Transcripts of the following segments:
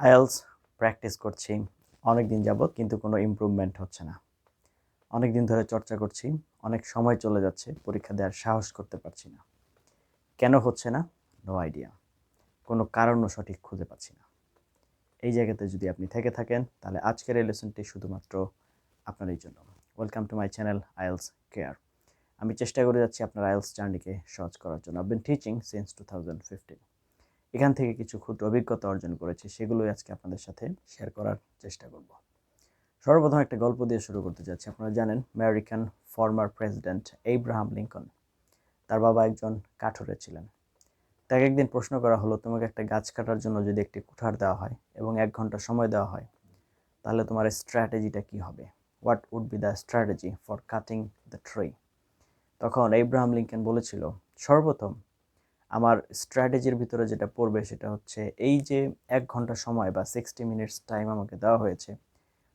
IELTS practice করছি অনেক দিন যাবৎ কিন্তু কোনো ইমপ্রুভমেন্ট হচ্ছে না। অনেক দিন ধরে চর্চা করছি, অনেক সময় চলে যাচ্ছে, পরীক্ষা দেওয়ার সাহস করতে পারছি না। কেন হচ্ছে না? নো আইডিয়া কোনো কারণও সঠিক খুঁজে পাচ্ছি না। এই জায়গাতে যদি আপনি থেকে থাকেন, তাহলে আজকের এই লেসনটি শুধুমাত্র আপনারই জন্য। Welcome to my channel IELTS care আমি চেষ্টা করে যাচ্ছি আপনার আইএলস জার্নিকে সহজ করার জন্য। Been teaching since two thousand fifteen এখান থেকে কিছু ক্ষুদ্র অভিজ্ঞতা অর্জন করেছি, সেগুলোই আজকে আপনাদের সাথে শেয়ার করার চেষ্টা করব। সর্বপ্রথম একটা গল্প দিয়ে শুরু করতে যাচ্ছি। আপনারা জানেন American former president Abraham Lincoln তার বাবা একজন কাঠুরে ছিলেন। তাকে একদিন প্রশ্ন করা হলো, তোমাকে একটা গাছ কাটার জন্য যদি একটি কুঠার দেওয়া হয় এবং এক ঘণ্টা সময় দেওয়া হয়, তাহলে তোমার স্ট্র্যাটেজিটা কী হবে? What would be the strategy for cutting the tree তখন এইব্রাহাম লিঙ্কন বলেছিল, সর্বপ্রথম আমার স্ট্র্যাটেজির ভিতরে যেটা পড়বে সেটা হচ্ছে এই যে এক ঘণ্টা সময় বা সিক্সটি মিনিটস টাইম আমাকে দেওয়া হয়েছে,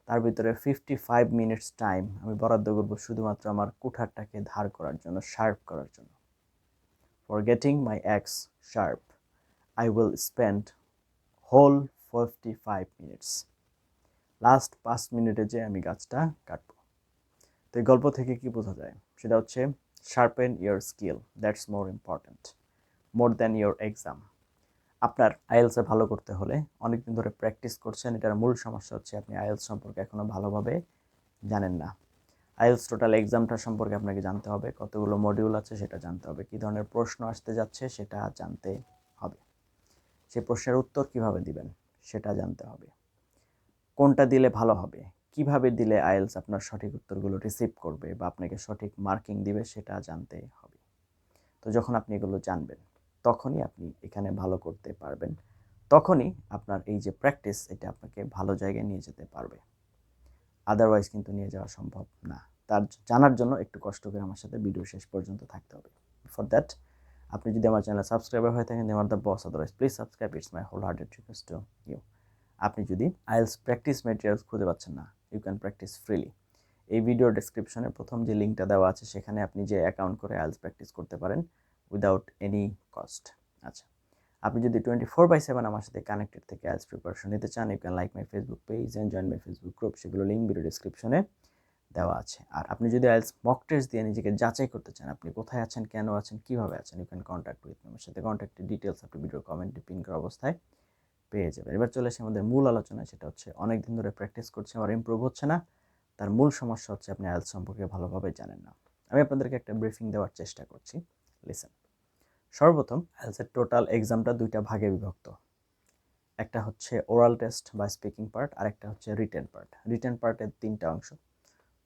তার ভিতরে ফিফটি ফাইভ মিনিটস টাইম আমি বরাদ্দ করব শুধুমাত্র আমার কুঠারটাকে ধার করার জন্য শার্প করার জন্য। For getting my axe sharp I will spend whole fifty five minutes last পাঁচ মিনিটে যে আমি গাছটা কাটবো। তো এই গল্প থেকে কি বোঝা যায়? সেটা হচ্ছে sharpen your skill that's more important more than your exam আপনার আইএলসে ভালো করতে হলে অনেকদিন ধরে প্র্যাকটিস করছেন, এটার মূল সমস্যা হচ্ছে আপনি আইএলস সম্পর্কে এখনও ভালোভাবে জানেন না। আইএলস টোটাল এক্সামটা সম্পর্কে আপনাকে জানতে হবে, কতগুলো মডিউল আছে সেটা জানতে হবে, কী ধরনের প্রশ্ন আসতে যাচ্ছে সেটা জানতে হবে। সেই প্রশ্নের উত্তর কীভাবে দিবেন সেটা জানতে হবে। কোনটা দিলে ভালো হবে, কীভাবে দিলে আইএলস আপনার সঠিক উত্তরগুলো রিসিভ করবে বা আপনাকে সঠিক মার্কিং দিবে সেটা জানতে হবে। তো যখন আপনি এগুলো জানবেন তখনই আপনি এখানে ভালো করতে পারবেন। তখনই আপনার এই যে প্র্যাকটিস এটা আপনাকে ভালো জায়গায় নিয়ে যেতে পারবে। আদারওয়াইজ কিন্তু নিয়ে যাওয়া সম্ভব না। তার জানার জন্য একটু কষ্ট করে আমার সাথে ভিডিও শেষ পর্যন্ত থাকতে হবে। ফর দ্যাট আপনি যদি আমার চ্যানেল সাবস্ক্রাইবার হয়ে থাকেন আমার the boss otherwise please subscribe it's my whole hearted request to you আপনি যদি আইএলস প্র্যাকটিস মেটেরিয়ালস খুঁজে পাচ্ছেন না ইউ ক্যান প্র্যাকটিস ফ্রিলি এই ভিডিও ডেসক্রিপশনে প্রথম যে লিঙ্কটা দেওয়া আছে, সেখানে আপনি যে অ্যাকাউন্ট করে আইএলস প্র্যাকটিস করতে পারেন উইদাউট এনি কস্ট আচ্ছা আপনি যদি টোয়েন্টি ফোর বাই সেভেন আমার সাথে কানেক্টেড থেকে আইএলস প্রিপারেশন নিতে চান you can like my Facebook page and join my Facebook group সেগুলো লিঙ্ক ভিডিও ডিসক্রিপশনে দেওয়া আছে। আর আপনি যদি আইএলস মক টেস্ট দিয়ে নিজেকে যাচাই করতে চান, আপনি কোথায় আছেন, কেন আছেন, কীভাবে আছেন ইউ ক্যান কন্ট্যাক্ট উইথ আমার সাথে কন্ট্যাক্টের ডিটেলস আপনি ভিডিও কমেন্টে পিন করা অবস্থায় পেয়ে যাবেন। এবার চলে আসে আমাদের মূল আলোচনা, সেটা হচ্ছে অনেক দিন ধরে প্র্যাকটিস করছে আমার ইম্প্রুভ হচ্ছে না। তার মূল সমস্যা হচ্ছে আপনি আইএলস সম্পর্কে ভালোভাবে জানেন না। আমি আপনাদেরকে একটা ব্রিফিং দেওয়ার চেষ্টা করছি। লিসেন সর্বপ্রথম আইএলসের টোটাল এক্সামটা দুইটা ভাগে বিভক্ত। একটা হচ্ছে ওরাল টেস্ট বা স্পিকিং পার্ট আর একটা হচ্ছে রিটেন পার্ট। রিটেন পার্টের তিনটা অংশ।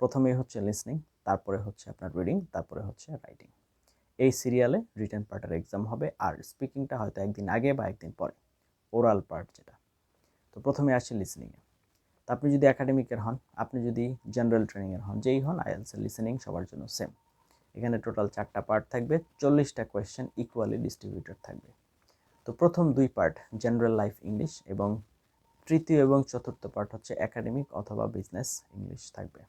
প্রথমেই হচ্ছে লিসনিং তারপরে হচ্ছে আপনার রিডিং তারপরে হচ্ছে রাইটিং এই সিরিয়ালে রিটেন পার্টের এক্সাম হবে, আর স্পিকিংটা হয়তো একদিন আগে বা একদিন পরে। ওরাল পার্ট যেটা। তো প্রথমে আসছে লিসনিংয়ে তা আপনি যদি একাডেমিকের হন, আপনি যদি জেনারেল ট্রেনিংয়ের হন, যেই হন আইএলসের লিসনিং সবার জন্য সেম এখানে টোটাল চারটা পার্ট থাকবে, চল্লিশটা কোয়েশ্চেন ইকুয়ালি ডিস্ট্রিবিউটেড থাকবে। তো প্রথম দুই পার্ট জেনারেল লাইফ ইংলিশ এবং তৃতীয় এবং চতুর্থ পার্ট হচ্ছে একাডেমিক অথবা বিজনেস ইংলিশ থাকবে।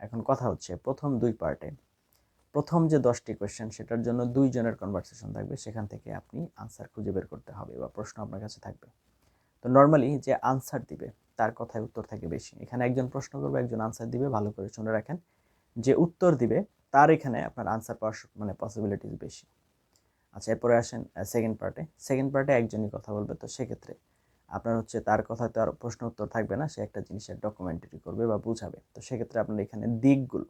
এখন কথা হচ্ছে প্রথম দুই পার্টে প্রথম যে দশটি কোয়েশ্চেন সেটার জন্য দুইজনের কনভারসেশন থাকবে, সেখান থেকে আপনি আনসার খুঁজে বের করতে হবে বা প্রশ্ন আপনার কাছে থাকবে। তো নর্মালি যে আনসার দিবে, তার কথায় উত্তর থাকে বেশি। এখানে একজন প্রশ্ন করবে, একজন আনসার দিবে, ভালো করে শুনে রাখেন। যে উত্তর দিবে তার এখানে আপনার আনসার পাওয়ার মানে পসিবিলিটিস বেশি। আচ্ছা এরপরে আসেন সেকেন্ড পার্টে সেকেন্ড পার্টে একজনই কথা বলবে, তো সেক্ষেত্রে আপনার হচ্ছে তার কথা তো আর প্রশ্ন উত্তর থাকবে না, সে একটা জিনিসের ডকুমেন্টারি করবে বা বুঝাবে। তো সেক্ষেত্রে আপনার এখানে দিকগুলো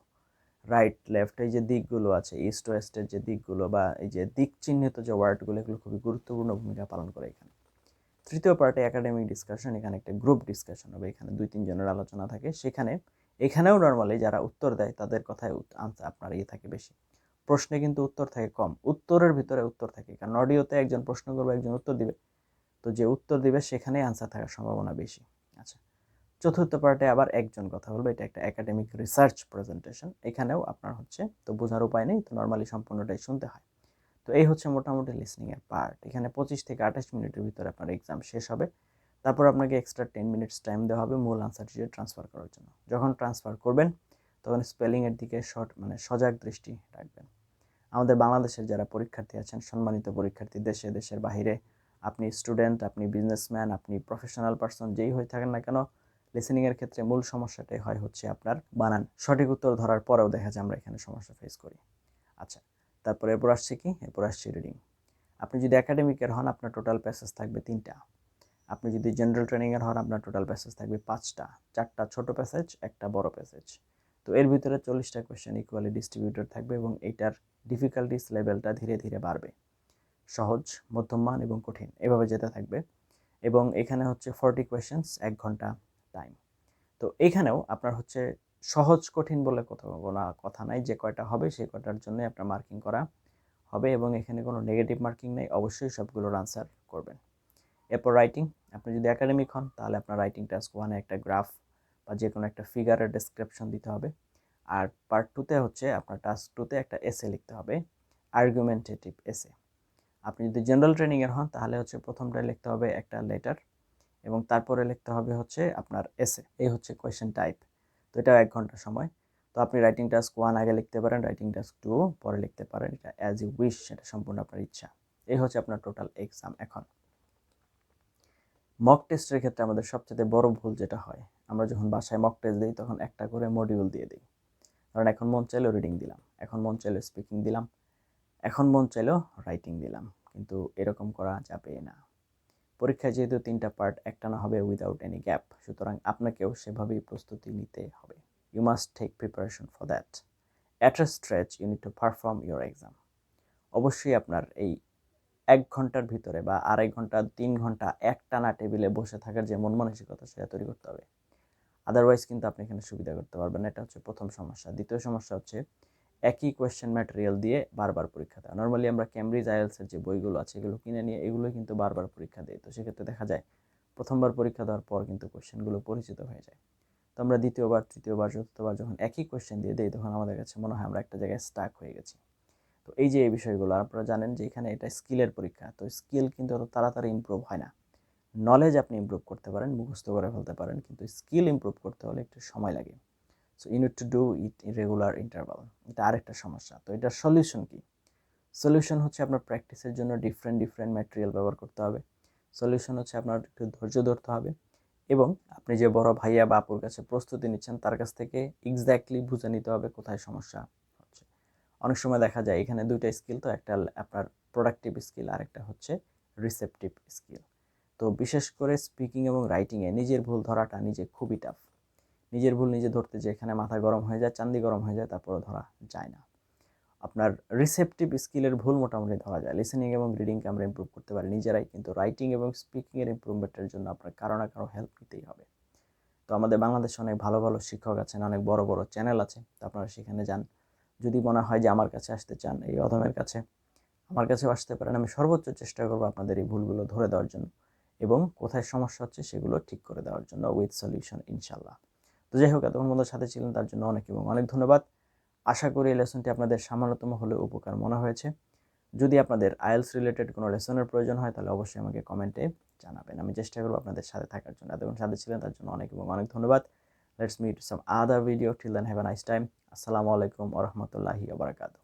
রাইট লেফট এই যে দিকগুলো আছে ইস্ট ওয়েস্টের যে দিকগুলো বা এই যে দিক চিহ্নিত যে ওয়ার্ডগুলো এগুলো খুবই গুরুত্বপূর্ণ ভূমিকা পালন করে এখানে। তৃতীয় পার্টে একাডেমিক ডিসকাশন এখানে একটা গ্রুপ ডিসকাশন হবে। এখানে দুই তিনজনের আলোচনা থাকে। সেখানে এখানেও নর্মালি যারা উত্তর দেয়, তাদের কথায় আনসার আপনার ইয়ে থাকে বেশি। প্রশ্নে কিন্তু উত্তর থাকে কম। উত্তরের ভিতরে উত্তর থাকে, কারণ অডিওতে একজন প্রশ্ন করবে, একজন উত্তর দিবে। তো যে উত্তর দিবে, সেখানেই আনসার থাকার সম্ভাবনা বেশি। আচ্ছা চতুর্থ পার্টে আবার একজন কথা বলবে, এটা একটা একাডেমিক রিসার্চ প্রেজেন্টেশন এখানেও আপনার হচ্ছে, তো বোঝার উপায় নেই, তো নর্মালি সম্পূর্ণটাই শুনতে হয়। তো এই হচ্ছে মোটামুটি লিসনিংয়ের পার্ট এখানে পঁচিশ থেকে আঠাশ মিনিটের ভিতরে আপনার এক্সাম শেষ হবে। তারপর আপনাকে এক্সট্রা টেন মিনিটস টাইম দেওয়া হবে মূল আনসারটি ট্রান্সফার করার জন্য। যখন ট্রান্সফার করবেন, তখন স্পেলিংয়ের দিকে শর্ট মানে সজাগ দৃষ্টি রাখবেন। আমাদের বাংলাদেশের যারা পরীক্ষার্থী আছেন, সম্মানিত পরীক্ষার্থী, দেশে, দেশের বাহিরে, আপনি স্টুডেন্ট আপনি বিজনেসম্যান আপনি প্রফেশনাল পার্সন যেই হয়ে থাকেন না কেন লিসেনিংয়ের ক্ষেত্রে মূল সমস্যাটাই হয় হচ্ছে আপনার বানান। সঠিক উত্তর ধরার পরেও দেখা যায় আমরা এখানে সমস্যা ফেস করি। আচ্ছা তারপরে এরপর আসছে কি? এরপর আসছে রিডিং আপনি যদি একাডেমিকের হন, আপনার টোটাল প্যাসেজ থাকবে তিনটা। আপনি যদি জেনারেল ট্রেনিংয়ের হন, আপনার টোটাল প্যাসেজ থাকবে পাঁচটা। চারটা ছোট প্যাসেজ একটা বড় প্যাসেজ তো এর ভিতরে চল্লিশটা কোয়েশ্চেন ইকুয়ালি ডিস্ট্রিবিউটেড থাকবে এবং এইটার ডিফিকাল্টিস লেভেলটা ধীরে ধীরে বাড়বে। সহজ মধ্যমান এবং কঠিন, এভাবে যেতে থাকবে। এবং এখানে হচ্ছে ফর্টি কোয়েশ্চেন্স এক ঘণ্টা টাইম তো এখানেও আপনার হচ্ছে সহজ, কঠিন বলে কথা কোনো কথা নাই, যে কয়টা হবে সেই কয়টার জন্য আপনার মার্কিং করা হবে এবং এখানে কোনো নেগেটিভ মার্কিং নেই, অবশ্যই সবগুলোর আনসার করবেন। এরপর রাইটিং আপনি যদি একাডেমিক হন, তাহলে আপনার রাইটিং টাস্ক ওয়ানে একটা গ্রাফ বা যে কোনো একটা ফিগারের ডেসক্রিপশন দিতে হবে। আর পার্ট টুতে হচ্ছে আপনার টাস্ক টুতে একটা এসে লিখতে হবে আর্গুমেন্টেটিভ এসে আপনি যদি জেনারেল ট্রেনিংয়ের হন, তাহলে হচ্ছে প্রথমটায় লিখতে হবে একটা লেটার এবং তারপরে লিখতে হবে হচ্ছে আপনার এসে এই হচ্ছে কোয়েশ্চেন টাইপ তো এটাও এক ঘণ্টা সময়। তো আপনি রাইটিং টাস্ক ওয়ান আগে লিখতে পারেন রাইটিং টাস্ক টু পরে লিখতে পারেন। এটা অ্যাজ ইউ উইশ সেটা সম্পূর্ণ আপনার ইচ্ছা। এই হচ্ছে আপনার টোটাল এক্সাম এখন। মক টেস্টের ক্ষেত্রে আমাদের সবচেয়ে বড় ভুল যেটা হয়, আমরা যখন বাসায় মক টেস্ট দিই তখন একটা করে মডিউল দিয়ে দিই। কারণ এখন মন চাইলেও রিডিং দিলাম, এখন মন চাইলেও স্পিকিং দিলাম, এখন মন চাইলেও রাইটিং দিলাম, কিন্তু এরকম করা যাবে না। পরীক্ষায় যেহেতু তিনটা পার্ট একটা না হবে উইদাউট এনি গ্যাপ সুতরাং আপনাকেও সেভাবেই প্রস্তুতি নিতে হবে। You must take preparation for that at a stretch you need to perform your exam অবশ্যই আপনার এই এক ঘণ্টার ভিতরে বা আড়াই ঘণ্টা, তিন ঘণ্টা একটানা টেবিলে বসে থাকার যে মন মানসিকতা সেটা তৈরি করতে হবে। আদারওয়াইজ কিন্তু আপনি এখানে সুবিধা করতে পারবেন এটা হচ্ছে প্রথম সমস্যা। দ্বিতীয় সমস্যা হচ্ছে একই কোয়েশ্চেন ম্যাটেরিয়াল দিয়ে বারবার পরীক্ষা দেওয়া। নর্মালি আমরা ক্যামব্রিজ আইএলসের যে বইগুলো আছে এগুলো কিনে নিয়ে এগুলোই কিন্তু বারবার পরীক্ষা দিই। তো সেক্ষেত্রে দেখা যায় প্রথমবার পরীক্ষা দেওয়ার পর কিন্তু কোয়েশ্চেনগুলো পরিচিত হয়ে যায়। তো আমরা দ্বিতীয়বার, তৃতীয়বার, চতুর্থবার যখন একই কোয়েশ্চেন দিয়ে দিই, তখন আমাদের কাছে মনে হয় আমরা একটা জায়গায় স্টাক হয়ে গেছি। তো এই যে এই বিষয়গুলো, আপনারা জানেন যে এখানে এটা স্কিলের পরীক্ষা, তো স্কিল কিন্তু অত তাড়াতাড়ি ইমপ্রুভ হয় না। নলেজ আপনি ইমপ্রুভ করতে পারেন, মুখস্থ করে ফেলতে পারেন, কিন্তু স্কিল ইমপ্রুভ করতে হলে একটু সময় লাগে। So you need to do it in regular interval এটা আরেকটা সমস্যা, তো এটার সলিউশন কি? সলিউশন হচ্ছে আপনার প্র্যাকটিসের জন্য ডিফারেন্ট ডিফারেন্ট ম্যাটেরিয়াল ব্যবহার করতে হবে। সলিউশন হচ্ছে আপনার একটু ধৈর্য ধরতে হবে এবং আপনি যে বড় ভাইয়া বা আপুর কাছে প্রস্তুতি নিচ্ছেন, তার কাছ থেকে এক্স্যাক্টলি বুঝে নিতে হবে কোথায় সমস্যা। অনেক সময় দেখা যায় এখানে দুইটা স্কিল, তো একটা আপনার প্রোডাক্টিভ স্কিল আর একটা হচ্ছে রিসেপটিভ স্কিল তো বিশেষ করে স্পিকিং এবং রাইটিংয়ে নিজের ভুল ধরাটা নিজে খুবই টাফ নিজের ভুল নিজে ধরতে যে এখানে মাথা গরম হয়ে যায়, চান্দি গরম হয়ে যায় তারপরে ধরা যায় না। আপনার রিসেপটিভ স্কিলের ভুল মোটামুটি ধরা যায়। লিসেনিং এবং রিডিংকে আমরা ইম্প্রুভ করতে পারি। নিজেরাই কিন্তু রাইটিং এবং স্পিকিংয়ের ইম্প্রুভমেন্টের জন্য আপনার কারও না কারও হেল্প নিতেই হবে। তো আমাদের বাংলাদেশে অনেক ভালো ভালো শিক্ষক আছেন, অনেক বড় বড় চ্যানেল আছে। তো আপনারা সেখানে যান। যদি মনে হয় যে আমার কাছে আসতে চান, এই অধমের কাছে, আমার কাছেও আসতে পারেন। আমি সর্বোচ্চ চেষ্টা করব আপনাদের এই ভুলগুলো ধরে দেওয়ার জন্য এবং কোথায় সমস্যা হচ্ছে সেগুলো ঠিক করে দেওয়ার জন্য উইথ সলিউশন ইনশাল্লাহ তো যাই হোক, এতক্ষণ বন্ধুর সাথে ছিলেন, তার জন্য অনেক এবং অনেক ধন্যবাদ। আশা করি এই লেসনটি আপনাদের সামান্যতম হলেও উপকার মনে হয়েছে। যদি আপনাদের আইএলস রিলেটেড কোনো লেসনের প্রয়োজন হয়, তাহলে অবশ্যই আমাকে কমেন্টে জানাবেন। আমি চেষ্টা করব আপনাদের সাথে থাকার জন্য। এতক্ষণ সাথে ছিলেন, তার জন্য অনেক এবং অনেক ধন্যবাদ। Let's meet some other video. Till then, have a nice time. Assalamu alaikum wa rahmatullahi wa barakatuh.